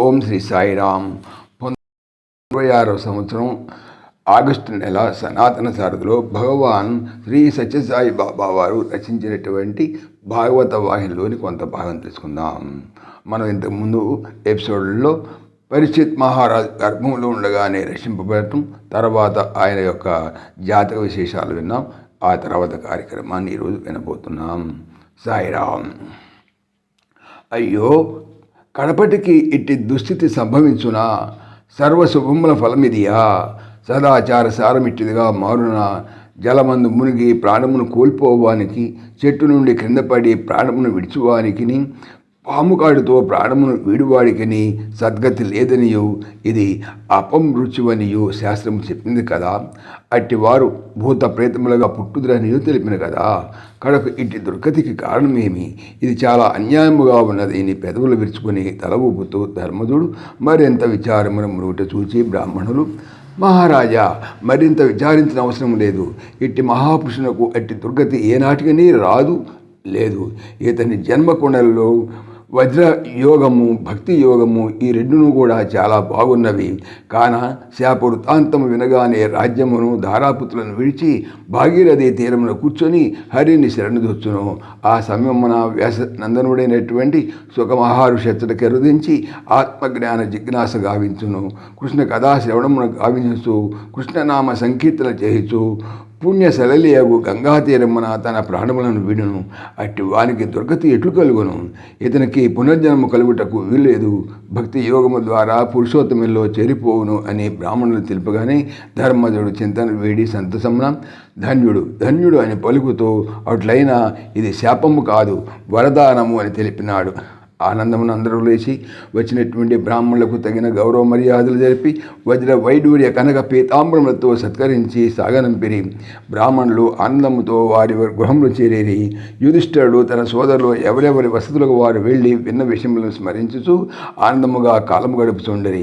ఓం శ్రీ సాయిరామ్. ఇరవై ఆరో సంవత్సరం ఆగస్టు నెల సనాతన సారథిలో భగవాన్ శ్రీ సత్యసాయి బాబా వారు రచించినటువంటి భాగవత వాహినిలోని కొంత భాగం తెలుసుకుందాం. మనం ఇంతకుముందు ఎపిసోడ్లో పరిచిత్ మహారాజ్ గర్భంలో ఉండగానే రక్షింపబడటం తర్వాత ఆయన యొక్క జాతక విశేషాలు విన్నాం ఆ తర్వాత కార్యక్రమాన్ని ఈరోజు వినబోతున్నాం. సాయిరామ్. అయ్యో కడపటికి ఇట్టి దుస్థితి సంభవించునా? సర్వశుభముల ఫలమిదియా. సదాచార సారమిట్టిదిగా మారున. జలమందు మునిగి ప్రాణమును కోల్పోవానికి చెట్టు నుండి క్రిందపడి ప్రాణమును విడిచువానికి పాముకాడుతో ప్రాణమును వీడివాడికని సద్గతి లేదనియు. ఇది అపమృత్యువనియు శాస్త్రం చెప్పింది కదా. అట్టివారు భూత ప్రేతములుగా పుట్టుదురనియు తెలిపిన కదా. కడకు ఇట్టి దుర్గతికి కారణమేమి? ఇది చాలా అన్యాయముగా ఉన్నది. నీ పెదవులు విరుచుకుని తల ఊపుతూ ధర్మజుడు మరింత విచారమును మురుగుట చూచి బ్రాహ్మణులు మహారాజా మరింత విచారించిన అవసరం లేదు. ఇట్టి మహాపురుషునకు అట్టి దుర్గతి ఏనాటికని రాదు లేదు. ఇతని జన్మకొండలలో వజ్ర యోగము భక్తి యోగము ఈ రెండును కూడా చాలా బాగున్నవి. కాన శాపవృత్తాంతము వినగానే రాజ్యమును ధారాపుత్రులను విడిచి భాగీరథి తీరమున కూర్చొని హరిని శరణుదొచ్చును. ఆ సమయమున వ్యాస నందనుడైనటువంటి సుఖమహారు శత్రుడు కెరుదించి ఆత్మజ్ఞాన జిజ్ఞాస గావించును. కృష్ణ కథా శ్రవణమును గావించు కృష్ణనామ సంకీర్తన చేయుచు పుణ్య సలలియగు గంగా తీరమున తన ప్రాణములను విడును. అట్టి వానికి దుర్గతి ఎట్లు కలుగును? ఇతనికి పునర్జన్మ కలుగుటకు వీల్లేదు. భక్తి యోగము ద్వారా పురుషోత్తమంలో చేరిపోవును అని బ్రాహ్మణులు తెలుపగానే ధర్మజుడు చింతన వేడి సంతసమున ధన్యుడు ధన్యుడు అని పలుకుతూ అట్లయినా ఇది శాపము కాదు వరదానము అని తెలిపినాడు. ఆనందమును అందరూ లేచి వచ్చినటువంటి బ్రాహ్మణులకు తగిన గౌరవ మర్యాదలు జరిపి వజ్ర వైడూర్య కనక పీతాంబరములతో సత్కరించి సాగనంపిరి బ్రాహ్మణులు ఆనందముతో వారి గృహంలో చేరేరి. యుధిష్ఠరుడు తన సోదరులు ఎవరెవరి వసతులకు వారు వెళ్ళి విన్న విషయములను స్మరించుచు ఆనందముగా కాలము గడుపుతుండరి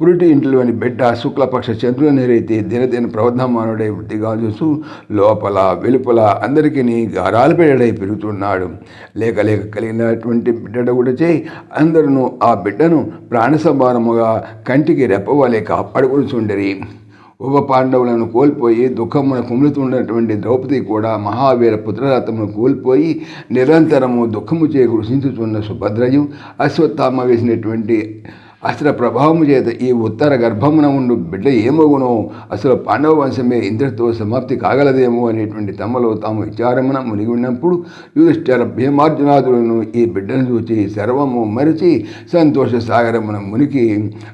పురిటి ఇంట్లోని బిడ్డ శుక్లపక్ష చంద్రుని నెరైతే దినదిన ప్రవర్ధమానుడై వృద్ధిగా చూసు లోపల వెలుపల అందరికీ గారాలు పెడై పెరుగుతున్నాడు. లేక లేక కలిగినటువంటి బిడ్డ కూడా చేయి అందరూ ఆ బిడ్డను ప్రాణసమానముగా కంటికి రెప్పవలే కాపాడుకొనిచుండరి. ఉప పాండవులను కోల్పోయి దుఃఖమున కుములుతున్నటువంటి ద్రౌపది కూడా మహావీర పుత్రరాతమును కోల్పోయి నిరంతరము దుఃఖము చే కృషించుచున్న సుభద్రయు అశ్వత్థామ వేసినటువంటి అసలు ప్రభావము చేత ఈ ఉత్తర గర్భమున ఉండు బిడ్డ ఏమగునో? అసలు పాండవ వంశమే ఇంద్రతో సమాప్తి కాగలదేమో అనేటువంటి తమలో తాము విచారమున మునిగి ఉన్నప్పుడు యుధిష్ఠర భీమార్జునాథులను ఈ బిడ్డను చూచి సర్వము మరిచి సంతోష సాగరమున మునికి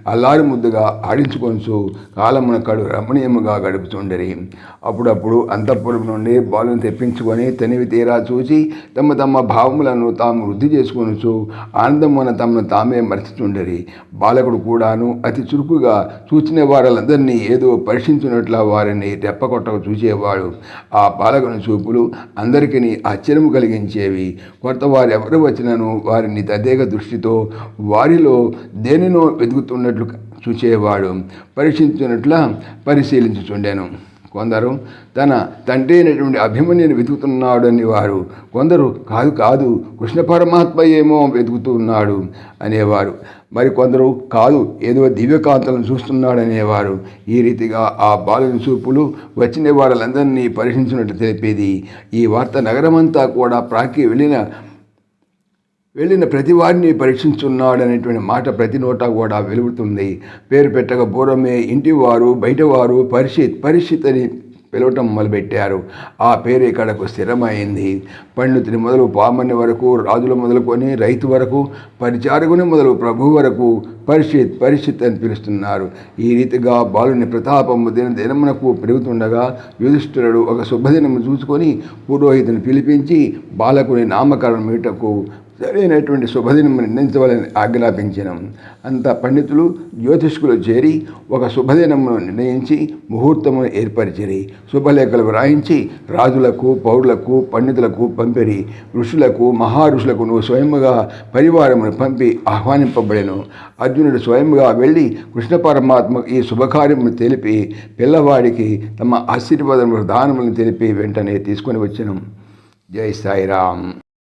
అల్లారి ముద్దుగా ఆడించుకొనసు కాలమున కడు రమణీయముగా గడుపుతుండరి అప్పుడప్పుడు అంతఃపురం నుండి బాలును తెప్పించుకొని తనివి తీరా చూచి తమ తమ భావములను తాము వృద్ధి చేసుకొనుచు ఆనందమున తమను తామే మరచుతుండరి బాలకుడు కూడాను అతి చురుకుగా చూచిన వారందరినీ ఏదో పరీక్షించినట్ల వారిని రెప్పకొట్టక చూసేవాడు. ఆ బాలకుని చూపులు అందరికీ ఆశ్చర్యము కలిగించేవి. కొత్త వారు ఎవరు వచ్చినను వారిని తదేక దృష్టితో వారిలో దేనినో వెతుకుతున్నట్లు చూసేవాడు. పరీక్షించినట్ల పరిశీలించుచుండెను. కొందరు తన తండ్రి అయినటువంటి అభిమన్యుని వెతుకుతున్నాడని వారు కొందరు కాదు కాదు కృష్ణ పరమాత్మ ఏమో వెతుకుతున్నాడు అనేవారు. మరి కొందరు కాదు ఏదో దివ్యకాంతలను చూస్తున్నాడనేవారు. ఈ రీతిగా ఆ బాలుని చూపులు వచ్చిన వాళ్ళందరినీ పరీక్షించినట్టు తెలిపేది. ఈ వార్త నగరమంతా కూడా ప్రాకి వెళ్ళిన వెళ్ళిన ప్రతి వారిని పరీక్షించున్నాడనేటువంటి మాట ప్రతి నోట కూడా వెలుగుతుంది. పేరు పెట్టక పూర్వమే ఇంటివారు బయటవారు పరిషిత్ పరిషిత్ అని పిలవటం మొదలుపెట్టారు. ఆ పేరు ఇక్కడకు స్థిరమైంది. పండితుని మొదలు పామని వరకు రాజుల మొదలుకొని రైతు వరకు పరిచారకుని మొదలు ప్రభు వరకు పరిషిత్ పరిషిత్ అని పిలుస్తున్నారు. ఈ రీతిగా బాలుని ప్రతాపము దిన దినమునకు పెరుగుతుండగా యుధిష్ఠిరుడు ఒక శుభదినము చూసుకొని పురోహితుని పిలిపించి బాలకుని నామకరణం మీటకు సరైనటువంటి శుభదినం నిర్ణయించవాలని ఆజ్ఞాపించిన. అంత పండితులు జ్యోతిష్కులు చేరి ఒక శుభదినమును నిర్ణయించి ముహూర్తమును ఏర్పరిచిరి. శుభలేఖలు వ్రాయించి రాజులకు పౌరులకు పండితులకు పంపిరి. ఋషులకు మహారుషులకు నువ్వు స్వయముగా పరివారమును పంపి ఆహ్వానింపబడెను. అర్జునుడు స్వయముగా వెళ్ళి కృష్ణ పరమాత్మ ఈ శుభకార్యమును తెలిపి పిల్లవాడికి తమ ఆశీర్వాదములు దానములను తెలిపి వెంటనే తీసుకొని వచ్చాను. జై సాయిరామ్.